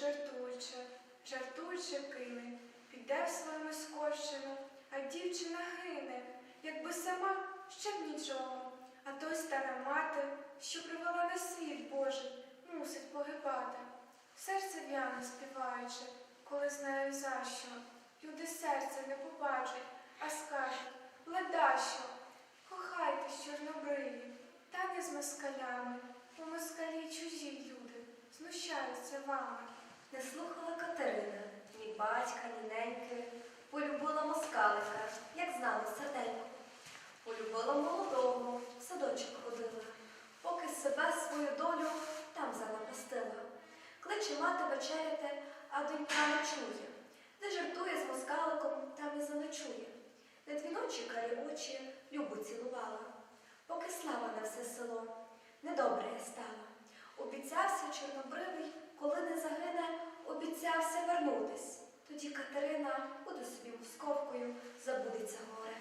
жартуючи, жартуючи кине, піде в свою мискощину, а дівчина гине, якби сама ще б нічого. А той стара мати, що привела на світ Божий, мусить погибати. Серце в'яне співаючи, коли знаю за що. Люди серця не побачать, а скажуть, ледащо, кохайтесь, чорнобриві, та не з москалями, бо москалі чужі люди, знущаються вами. Не слухала Катерина, ні батька, ні неньки. Полюбила москалика, як знала серденько. Полюбила молодого, в садочок ходила, поки себе свою долю там занапастила. Кличе мати вечеряти, а донька не чує. Де жартує з москаликом, там і заночує. Не дві ночі карі очі любу цілувала, поки слава на все село недобре я стала. Обіцявся чорнобривий, коли не загине, обіцявся вернутись. Тоді Катерина буде собі московкою, забудеться горе.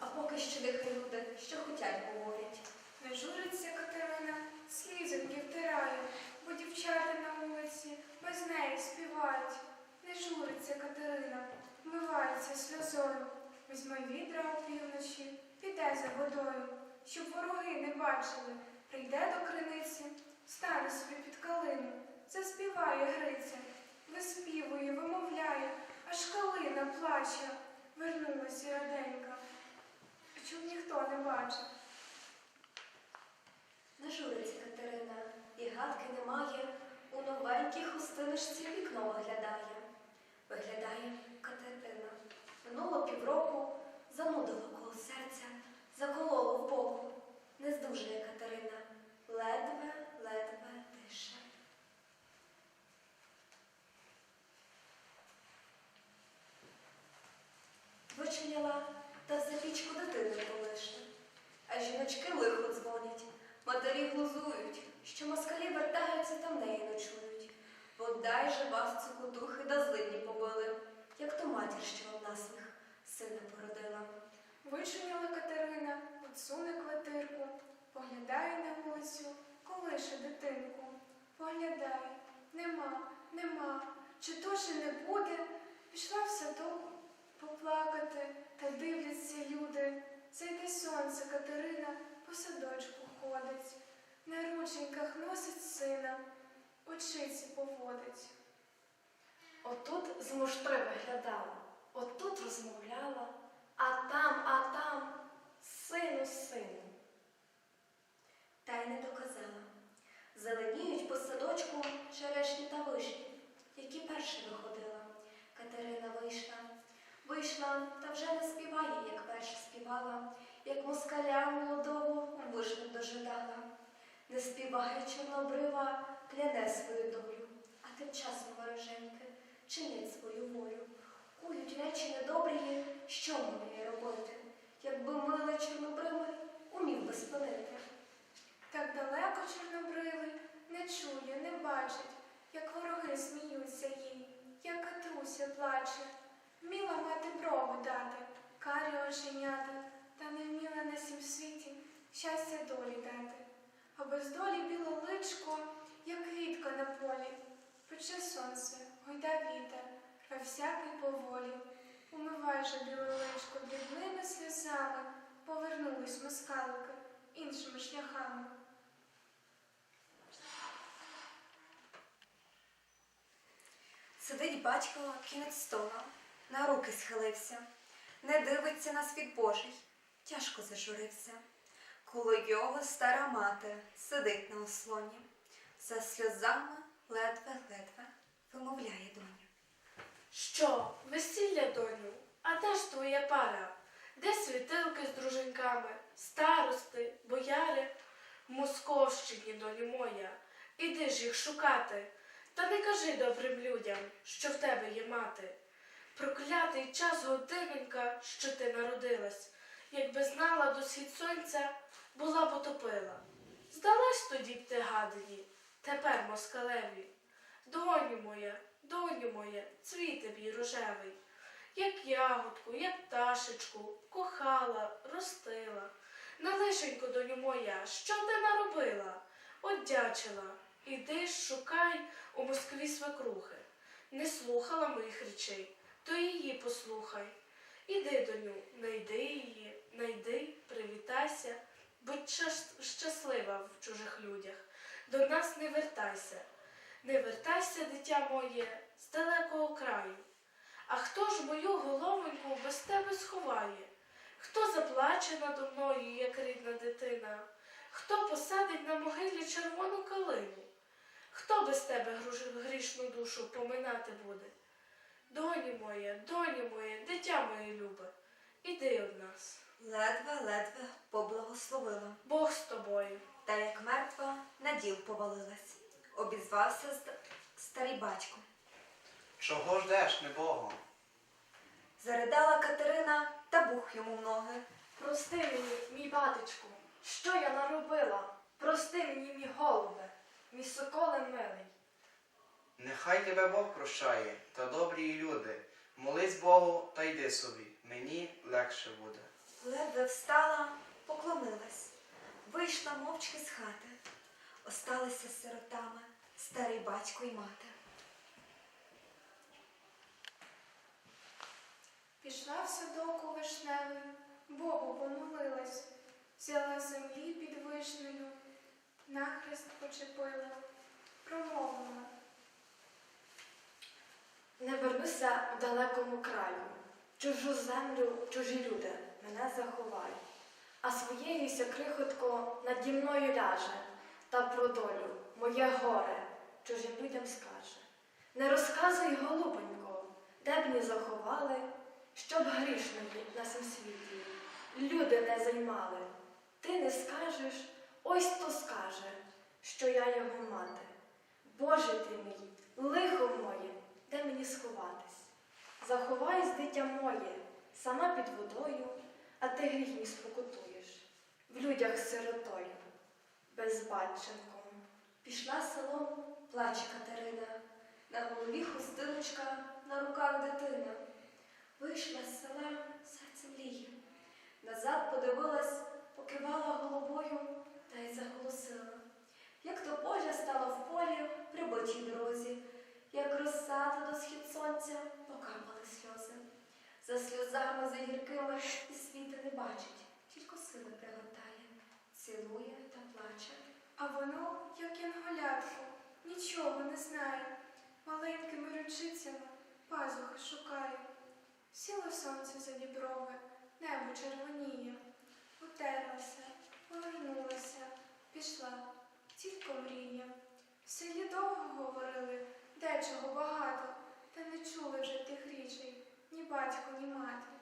А поки що нехай люди, що хотять говорять. Не журиться Катерина, слізоньки втирає, бо дівчата на вулиці без неї співають. Не журиться Катерина, вмивається сльозою. Візьме відра опівночі, піде за водою, щоб вороги не бачили, прийде до криниці, стане собі під калину, заспіває Гриця, виспівує, вимовляє, аж калина плаче. Вернулася раденька, щоб ніхто не бачив. Не журиться Катерина, і гадки немає, у новенькій хустиночці вікно виглядає. Виглядає Катерина. Минуло півроку, занудило коло серця, закололо в боку. Не здужує Катерина, ледве, ледве дише. Вичиняла та за пічку дитину полише. А жіночки лихо дзвонять, матері глузують, що москалі вертаються та в неї ночують. Подай же вас цукотухи да злидні побили, як ту матір, що вам наслих сина породила. Вичиняла Катерина, подсуне квартирку, поглядає на вулицю, колише дитинку. Поглядає, нема, нема, чи то ще не буде. Пішла в садок поплакати, та дивляться люди. Зайде сонце Катерина по садочку ходить, на рученьках носить сина, очиці поводить. Отут з муштри виглядала, отут розмовляла, а там, а там, сину, сину. Та й не доказала. Зеленіють по садочку черешні та вишні, які перші виходила. Катерина вийшла. Вийшла, та вже не співає, як перша співала, як москаля молодого вишню дожидала. Не співає чорнобрива, кляне свою долю, а тим часом вороженьки чинять свою волю. Кують речі недобрі, що мені робити, якби милий чорнобривий умів би спинити. Так далеко чорнобривий не чує, не бачить, як вороги сміються їй, як Катруся плаче. Вміла дати, карі оченята, та не вміла на сім світі щастя долі дати. А без долі біле личко, як квітка на полі. Пече сонце, гойда вітер, рве всякий поволі. Умивай же біле личко дрібними сльозами, повернулись москалики іншими шляхами. Сидить батько кінець стола, на руки схилився, не дивиться на світ Божий, тяжко зажурився. Коло його стара мати сидить на ослоні, за сльозами ледве-ледве вимовляє доня. Що, весілля, доню, а де ж твоя пара? Де світилки з дружинками, старости, бояри? Московщині, доню моя, іди ж їх шукати. Та не кажи добрим людям, що в тебе є мати. Проклятий час годиненька, що ти народилась, якби знала до схід сонця, була б утопила. Здалась тоді б ти гадині, тепер москалеві. Доню моя, доню моя, цвіте мій рожевий, як ягодку, як пташечку, кохала, ростила. На лишенько, доню моя, що ти наробила? Одячила, Іди шукай у Москві свекрухи. Не слухала моїх речей, то її послухай. Іди, доню, найди її, найди, привітайся, будь щаслива в чужих людях. До нас не вертайся. Не вертайся, дитя моє, з далекого краю. А хто ж мою головоньку без тебе сховає? Хто заплаче надо мною, як рідна дитина? Хто посадить на могилі червону калину? Хто без тебе грішну душу поминати буде? Доні моя, доні моя, дитя моє любе, іди од нас. Ледве-ледве поблагословила, Бог з тобою. та як мертва на діл повалилась. Обізвався старий батько. Чого ждеш, небого? Заридала Катерина та бух йому в ноги. Прости мені, мій батечку, що я наробила? Прости мені, мій голубе, мій соколе милий. Нехай тебе Бог прощає, та добрі люди. Молись Богу та йди собі. Мені легше буде. Ледве встала, поклонилась, вийшла мовчки з хати. Осталися з сиротами старий батько й мати. Пішла в садок у вишневий, Богу помолилась, взяла землі під вишнею, нахрест почепила, промовила. Не вернуся в далекому краю. Чужу землю, чужі люди мене заховають. А своєю ся крихотко наді мною ляже, та про долю моє горе чужим людям скаже. Не розказуй, голубонько, де б ні заховали, щоб грішної на сім світі люди не займали. Ти не скажеш, ось то скаже, що я його мати. Боже ти мій, лихо моє, де мені сховатись? Заховаюсь, дитя моє, сама під водою, а ти гріх мій спокутуєш, в людях сиротою, безбатченком. Пішла селом, плаче Катерина, на голові хустиночка, на руках дитина. Вийшла з села, серце мліє. Назад подивилась, покивала головою та й заголосила. Як то поля стало в полі при ботій дорозі, як розсада до схід сонця покапали сльози. За сльозами, за гіркими і світи не бачить, тільки сили пригортає, цілує та плаче. А воно, як янголятко, нічого не знає, маленькими ручицями пазухи шукає. Сіло сонце за діброви, небо червоніє, утерлася, повернулася, пішла, тільки мріє. В селі довго говорили, де чого багато, та не чули вже тих річей, ні батько, ні мати.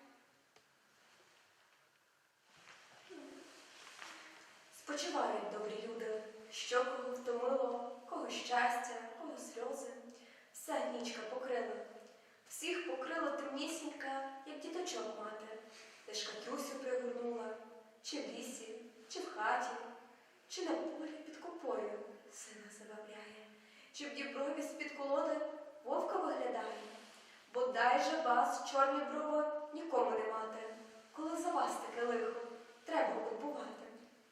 Спочивають добрі люди, що кого втомило, кого щастя, кого сльози. Все нічка покрила. Всіх покрила темнісінька, як діточок мати, де ж Катрусю пригорнула, чи в лісі, чи в хаті, чи на полі під копою сина забавляє, чи в діброві з-під колоди вовка виглядає. Бодай же вас, чорні брови, нікому не мати, коли за вас таке лихо треба купувати.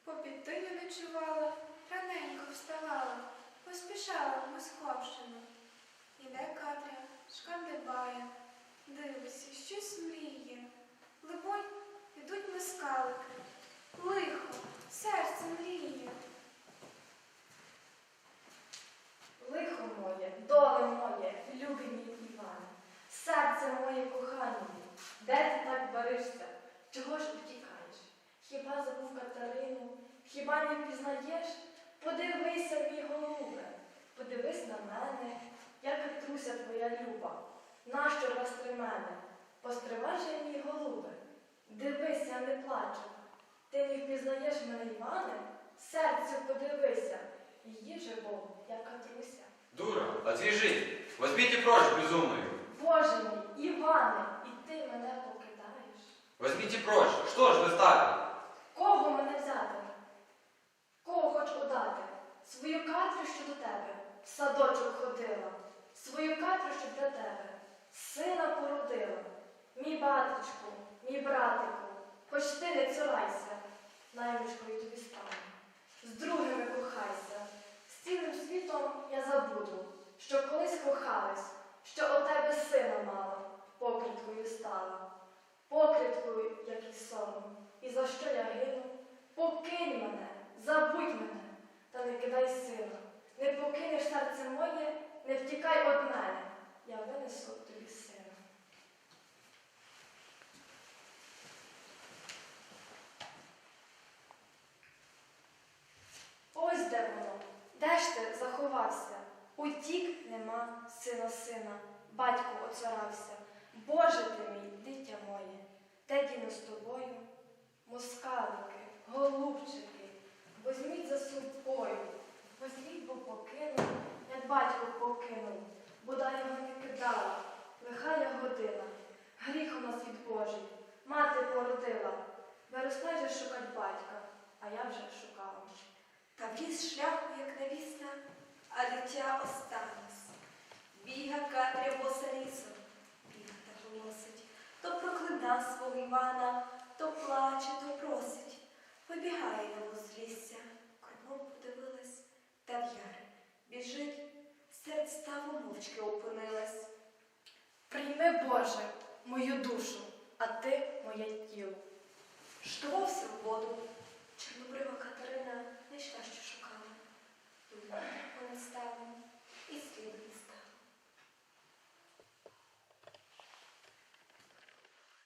Попід тиню ночувала, раненько вставала, поспішала в Московщину. Іде Катря, шкандибає, дивиться, щось мріє. Либонь, ідуть мискалики. Лихо, серце мріє. Лихо моє, доле моє, любий мій Іване, серце моє кохання, де ти так баришся? Чого ж утікаєш? Хіба забув Катерину? Хіба не впізнаєш? Подивися, мій голубе, подивись на мене, як Катруся твоя люба. Нащо розтри мене? Постривай мій голубе, дивися, не плачу. Ти не впізнаєш мене, Іване? Серцю подивися, її же Бог, як Катруся. Дура, отвяжись! Возьмите прочь, безумную! Боже мій, Іване, і ти мене покидаєш. Возьмите прочь! Что ж вы стали? Кого мене взяти? Кого хоч удати? Свою Катрю, що до тебе, в садочок ходила, свою Катрю, що для тебе, сина породила. Мій батечку, мій братику, хоч ти не цурайся, наймичкою тобі стану. З другими кохайся, з цілим світом я забуду, що колись кохалась, що у тебе сина мала, покриткою стала, покриткою, як і сором. І за що я гину? Покинь мене, забудь мене, та не кидай сина. Не покинеш серце моє, не втікай од мене. Я винесу тобі сина. Ось де воно. Де ж ти заховався? Утік нема сина сина, батько оцарався. Боже ти мій, дитя моє, де діну з тобою? Москалики, голубчики, возьміть за собою, возьміть, бо покинув, як батько покинув, бодай його не кидала, лиха я година, гріх у нас від Божий, мати породила, виросла же шукать батька, а я вже шукала. Та в ліс шляху, як невісна, а дитя останеться. Біга Катря боса лісом, біга та голосить, то проклина свого Івана, то плаче, то просить вибігає на узлісся, кругом подивилась та в яр біжить, серед ставу мовчки опинилась. Прийми, Боже, мою душу, а ти моє тіло. Штувався в воду, чорнобрива Катерина не що шукала. Думала понад ставом і слід.